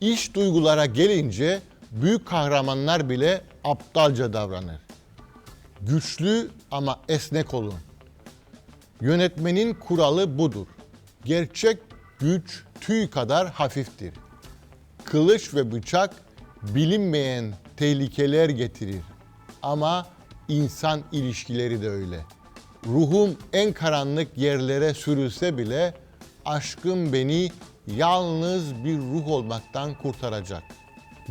İş duygulara gelince büyük kahramanlar bile aptalca davranır. Güçlü ama esnek olun. Yönetmenin kuralı budur. Gerçek güç tüy kadar hafiftir. Kılıç ve bıçak bilinmeyen tehlikeler getirir. Ama insan ilişkileri de öyle. Ruhum en karanlık yerlere sürülse bile aşkım beni yalnız bir ruh olmaktan kurtaracak.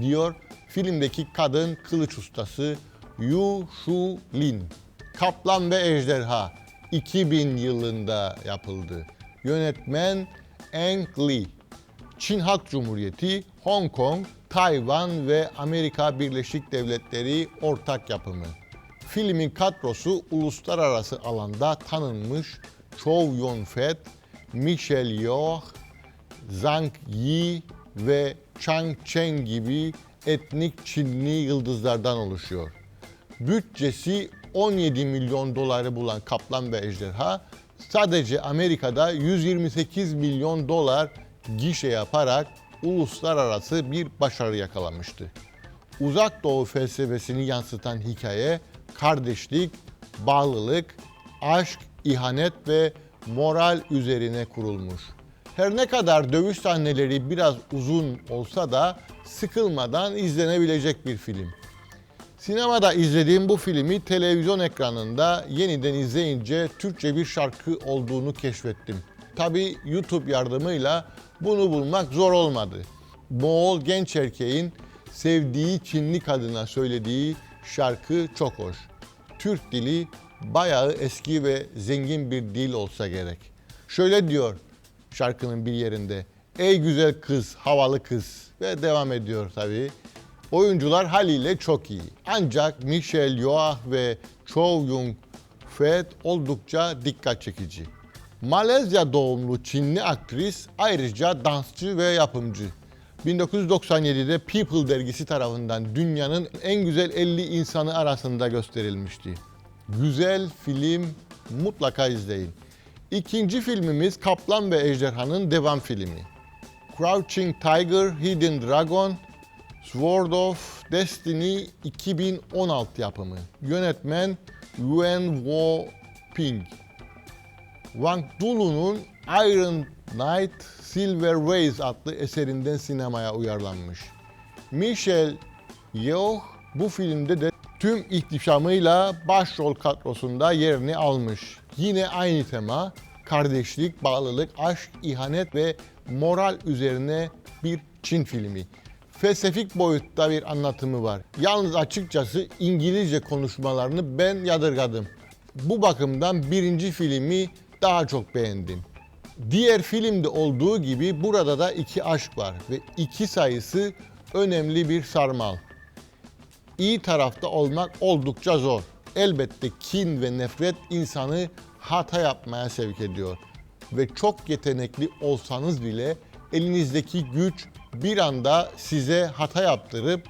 Diyor filmdeki kadın kılıç ustası Yu Shu Lin. Kaplan ve Ejderha 2000 yılında yapıldı. Yönetmen Ang Lee. Çin Halk Cumhuriyeti, Hong Kong, Tayvan ve Amerika Birleşik Devletleri ortak yapımı. Filmin kadrosu uluslararası alanda tanınmış Chow Yun-fat, Michelle Yeoh, Zhang Yi ve Chang Chen gibi etnik Çinli yıldızlardan oluşuyor. Bütçesi 17 milyon doları bulan Kaplan ve Ejderha sadece Amerika'da 128 milyon dolar gişe yaparak uluslararası bir başarı yakalamıştı. Uzak Doğu felsefesini yansıtan hikaye kardeşlik, bağlılık, aşk, ihanet ve moral üzerine kurulmuş. Her ne kadar dövüş sahneleri biraz uzun olsa da sıkılmadan izlenebilecek bir film. Sinemada izlediğim bu filmi televizyon ekranında yeniden izleyince Türkçe bir şarkı olduğunu keşfettim. Tabi YouTube yardımıyla bunu bulmak zor olmadı. Moğol genç erkeğin sevdiği Çinli kadına söylediği şarkı çok hoş. Türk dili bayağı eski ve zengin bir dil olsa gerek. Şöyle diyor şarkının bir yerinde. Ey güzel kız, havalı kız ve devam ediyor tabii. Oyuncular haliyle çok iyi. Ancak Michelle Yeoh ve Chow Yun-fat oldukça dikkat çekici. Malezya doğumlu Çinli aktris ayrıca dansçı ve yapımcı. 1997'de People dergisi tarafından dünyanın en güzel 50 insanı arasında gösterilmişti. Güzel film mutlaka izleyin. İkinci filmimiz Kaplan ve Ejderhan'ın devam filmi. Crouching Tiger, Hidden Dragon, Sword of Destiny 2016 yapımı. Yönetmen Yuen Wo Ping. Wang Dulu'nun Iron Knight Silver Ways adlı eserinden sinemaya uyarlanmış. Michelle Yeoh bu filmde de tüm ihtişamıyla başrol kadrosunda yerini almış. Yine aynı tema kardeşlik, bağlılık, aşk, ihanet ve moral üzerine bir Çin filmi. Felsefik boyutta bir anlatımı var. Yalnız açıkçası İngilizce konuşmalarını ben yadırgadım. Bu bakımdan birinci filmi daha çok beğendim. Diğer filmde olduğu gibi burada da iki aşk var ve iki sayısı önemli bir sarmal. İyi tarafta olmak oldukça zor. Elbette kin ve nefret insanı hata yapmaya sevk ediyor. Ve çok yetenekli olsanız bile elinizdeki güç bir anda size hata yaptırıp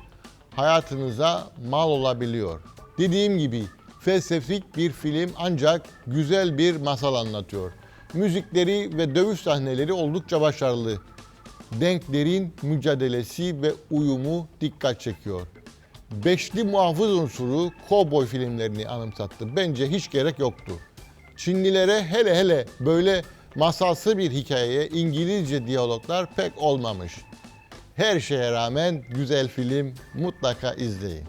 hayatınıza mal olabiliyor. Dediğim gibi felsefik bir film ancak güzel bir masal anlatıyor. Müzikleri ve dövüş sahneleri oldukça başarılı. Denklerin mücadelesi ve uyumu dikkat çekiyor. Beşli muhafız unsuru kovboy filmlerini anımsattı. Bence hiç gerek yoktu. Çinlilere hele hele böyle masalsı bir hikayeye İngilizce diyaloglar pek olmamış. Her şeye rağmen güzel film mutlaka izleyin.